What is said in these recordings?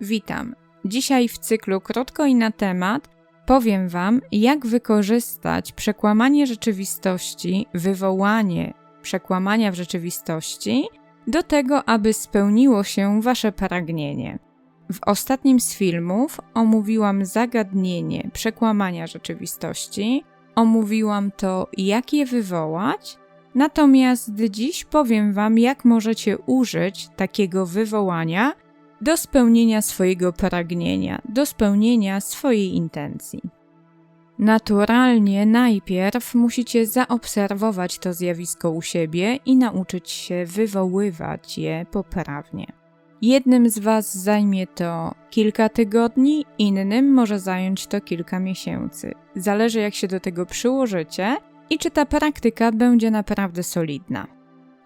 Witam. Dzisiaj w cyklu Krótko i na temat powiem Wam, jak wykorzystać przekłamanie rzeczywistości, wywołanie przekłamania w rzeczywistości do tego, aby spełniło się Wasze pragnienie. W ostatnim z filmów omówiłam zagadnienie przekłamania rzeczywistości, omówiłam to, jak je wywołać, natomiast dziś powiem Wam, jak możecie użyć takiego wywołania do spełnienia swojego pragnienia, do spełnienia swojej intencji. Naturalnie najpierw musicie zaobserwować to zjawisko u siebie i nauczyć się wywoływać je poprawnie. Jednym z Was zajmie to kilka tygodni, innym może zająć to kilka miesięcy. Zależy, jak się do tego przyłożycie i czy ta praktyka będzie naprawdę solidna.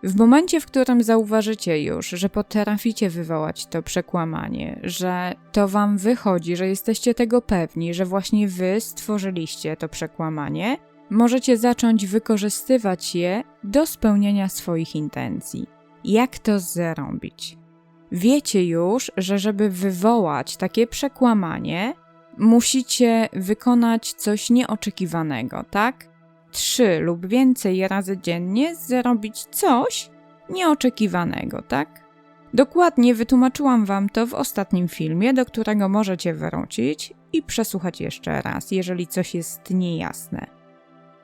W momencie, w którym zauważycie już, że potraficie wywołać to przekłamanie, że to wam wychodzi, że jesteście tego pewni, że właśnie wy stworzyliście to przekłamanie, możecie zacząć wykorzystywać je do spełnienia swoich intencji. Jak to zrobić? Wiecie już, że żeby wywołać takie przekłamanie, musicie wykonać coś nieoczekiwanego, tak? Trzy lub więcej razy dziennie zrobić coś nieoczekiwanego, tak? Dokładnie wytłumaczyłam Wam to w ostatnim filmie, do którego możecie wrócić i przesłuchać jeszcze raz, jeżeli coś jest niejasne.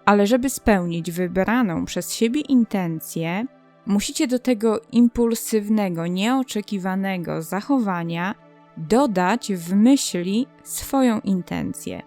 Ale żeby spełnić wybraną przez siebie intencję, musicie do tego impulsywnego, nieoczekiwanego zachowania dodać w myśli swoją intencję.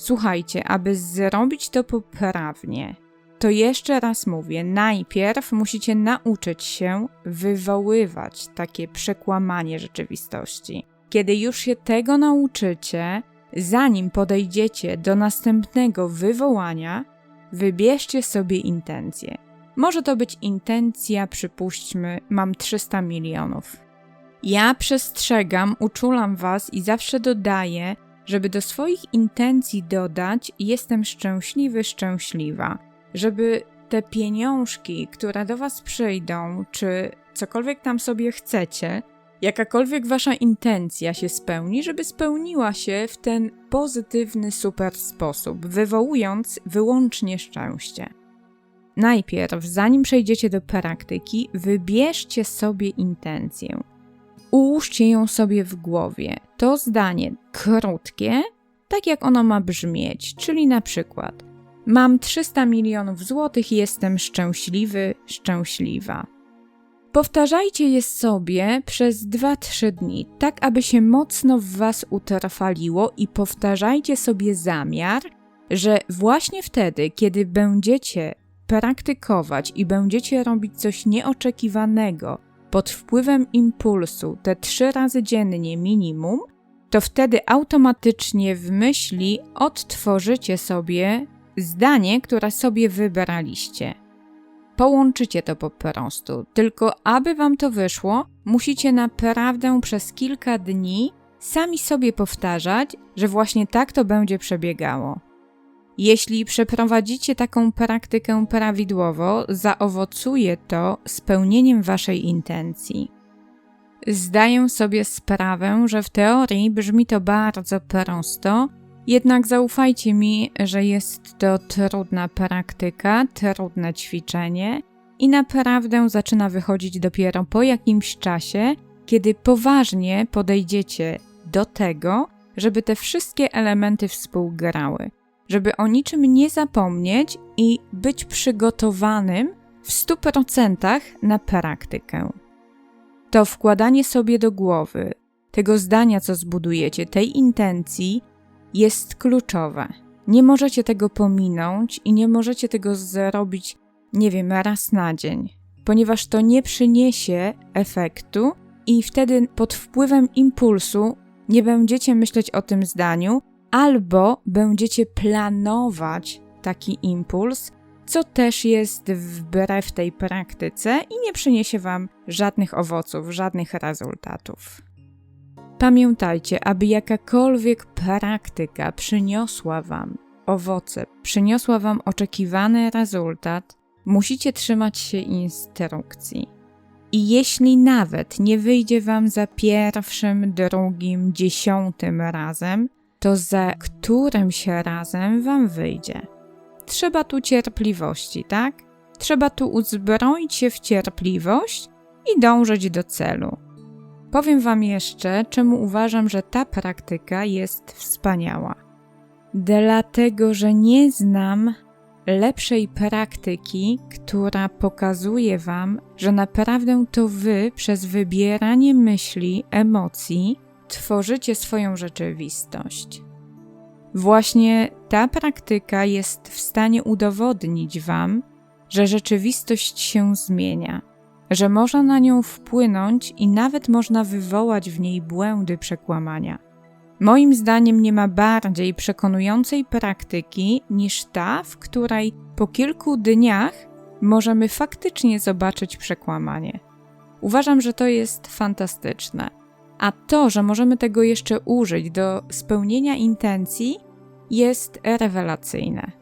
Słuchajcie, aby zrobić to poprawnie, to jeszcze raz mówię, najpierw musicie nauczyć się wywoływać takie przekłamanie rzeczywistości. Kiedy już się tego nauczycie, zanim podejdziecie do następnego wywołania, wybierzcie sobie intencję. Może to być intencja, przypuśćmy, mam 300 milionów. Ja przestrzegam, uczulam Was i zawsze dodaję, żeby do swoich intencji dodać jestem szczęśliwy, szczęśliwa, żeby te pieniążki, które do Was przyjdą, czy cokolwiek tam sobie chcecie, jakakolwiek Wasza intencja się spełni, żeby spełniła się w ten pozytywny, super sposób, wywołując wyłącznie szczęście. Najpierw, zanim przejdziecie do praktyki, wybierzcie sobie intencję. Ułóżcie ją sobie w głowie. To zdanie krótkie, tak jak ono ma brzmieć, czyli na przykład Mam 300 milionów złotych jestem szczęśliwy, szczęśliwa. Powtarzajcie je sobie przez 2-3 dni, tak aby się mocno w Was utrwaliło i powtarzajcie sobie zamiar, że właśnie wtedy, kiedy będziecie praktykować i będziecie robić coś nieoczekiwanego, pod wpływem impulsu te trzy razy dziennie minimum, to wtedy automatycznie w myśli odtworzycie sobie zdanie, które sobie wybraliście. Połączycie to po prostu, tylko aby wam to wyszło, musicie naprawdę przez kilka dni sami sobie powtarzać, że właśnie tak to będzie przebiegało. Jeśli przeprowadzicie taką praktykę prawidłowo, zaowocuje to spełnieniem waszej intencji. Zdaję sobie sprawę, że w teorii brzmi to bardzo prosto, jednak zaufajcie mi, że jest to trudna praktyka, trudne ćwiczenie i naprawdę zaczyna wychodzić dopiero po jakimś czasie, kiedy poważnie podejdziecie do tego, żeby te wszystkie elementy współgrały żeby o niczym nie zapomnieć i być przygotowanym w 100% na praktykę. To wkładanie sobie do głowy tego zdania, co zbudujecie, tej intencji, jest kluczowe. Nie możecie tego pominąć i nie możecie tego zrobić, nie wiem, raz na dzień, ponieważ to nie przyniesie efektu i wtedy pod wpływem impulsu nie będziecie myśleć o tym zdaniu, albo będziecie planować taki impuls, co też jest wbrew tej praktyce i nie przyniesie Wam żadnych owoców, żadnych rezultatów. Pamiętajcie, aby jakakolwiek praktyka przyniosła Wam owoce, przyniosła Wam oczekiwany rezultat, musicie trzymać się instrukcji. I jeśli nawet nie wyjdzie Wam za pierwszym, drugim, dziesiątym razem, to za którymś razem Wam wyjdzie. Trzeba tu cierpliwości, tak? Trzeba tu uzbroić się w cierpliwość i dążyć do celu. Powiem Wam jeszcze, czemu uważam, że ta praktyka jest wspaniała. Dlatego, że nie znam lepszej praktyki, która pokazuje Wam, że naprawdę to Wy przez wybieranie myśli, emocji tworzycie swoją rzeczywistość. Właśnie ta praktyka jest w stanie udowodnić Wam, że rzeczywistość się zmienia, że można na nią wpłynąć i nawet można wywołać w niej błędy przekłamania. Moim zdaniem nie ma bardziej przekonującej praktyki niż ta, w której po kilku dniach możemy faktycznie zobaczyć przekłamanie. Uważam, że to jest fantastyczne. A to, że możemy tego jeszcze użyć do spełnienia intencji, jest rewelacyjne.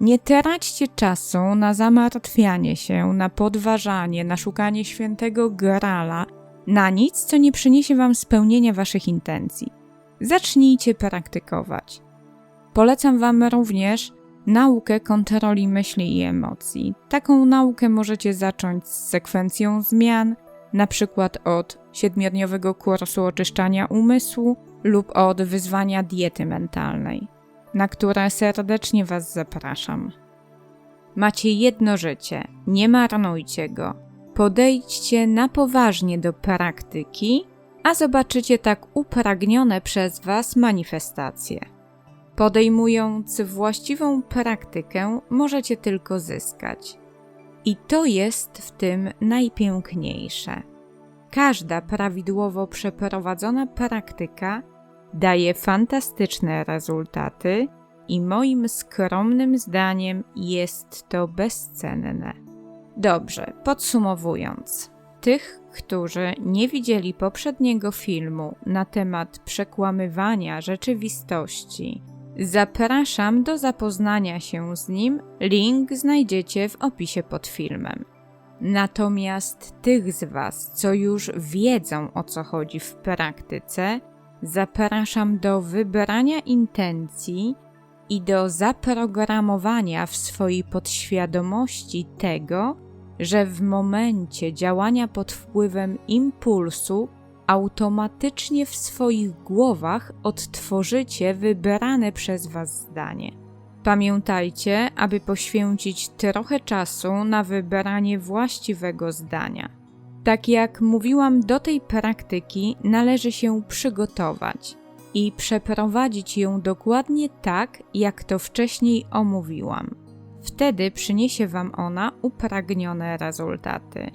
Nie traćcie czasu na zamartwianie się, na podważanie, na szukanie świętego grala, na nic, co nie przyniesie Wam spełnienia Waszych intencji. Zacznijcie praktykować. Polecam Wam również naukę kontroli myśli i emocji. Taką naukę możecie zacząć z sekwencją zmian, na przykład od siedmiodniowego kursu oczyszczania umysłu lub od wyzwania diety mentalnej, na które serdecznie Was zapraszam. Macie jedno życie, nie marnujcie go. Podejdźcie na poważnie do praktyki, a zobaczycie tak upragnione przez Was manifestacje. Podejmując właściwą praktykę, możecie tylko zyskać. I to jest w tym najpiękniejsze. Każda prawidłowo przeprowadzona praktyka daje fantastyczne rezultaty i moim skromnym zdaniem jest to bezcenne. Dobrze, podsumowując, tych, którzy nie widzieli poprzedniego filmu na temat przekłamywania rzeczywistości, zapraszam do zapoznania się z nim. Link znajdziecie w opisie pod filmem. Natomiast tych z Was, co już wiedzą o co chodzi w praktyce, zapraszam do wybrania intencji i do zaprogramowania w swojej podświadomości tego, że w momencie działania pod wpływem impulsu automatycznie w swoich głowach odtworzycie wybrane przez Was zdanie. Pamiętajcie, aby poświęcić trochę czasu na wybranie właściwego zdania. Tak jak mówiłam, do tej praktyki należy się przygotować i przeprowadzić ją dokładnie tak, jak to wcześniej omówiłam. Wtedy przyniesie Wam ona upragnione rezultaty.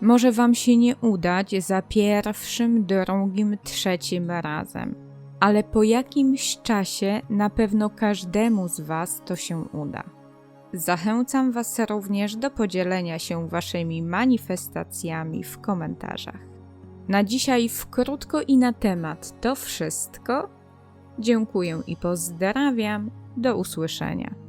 Może Wam się nie udać za pierwszym, drugim, trzecim razem, ale po jakimś czasie na pewno każdemu z Was to się uda. Zachęcam Was również do podzielenia się Waszymi manifestacjami w komentarzach. Na dzisiaj w krótko i na temat to wszystko. Dziękuję i pozdrawiam. Do usłyszenia.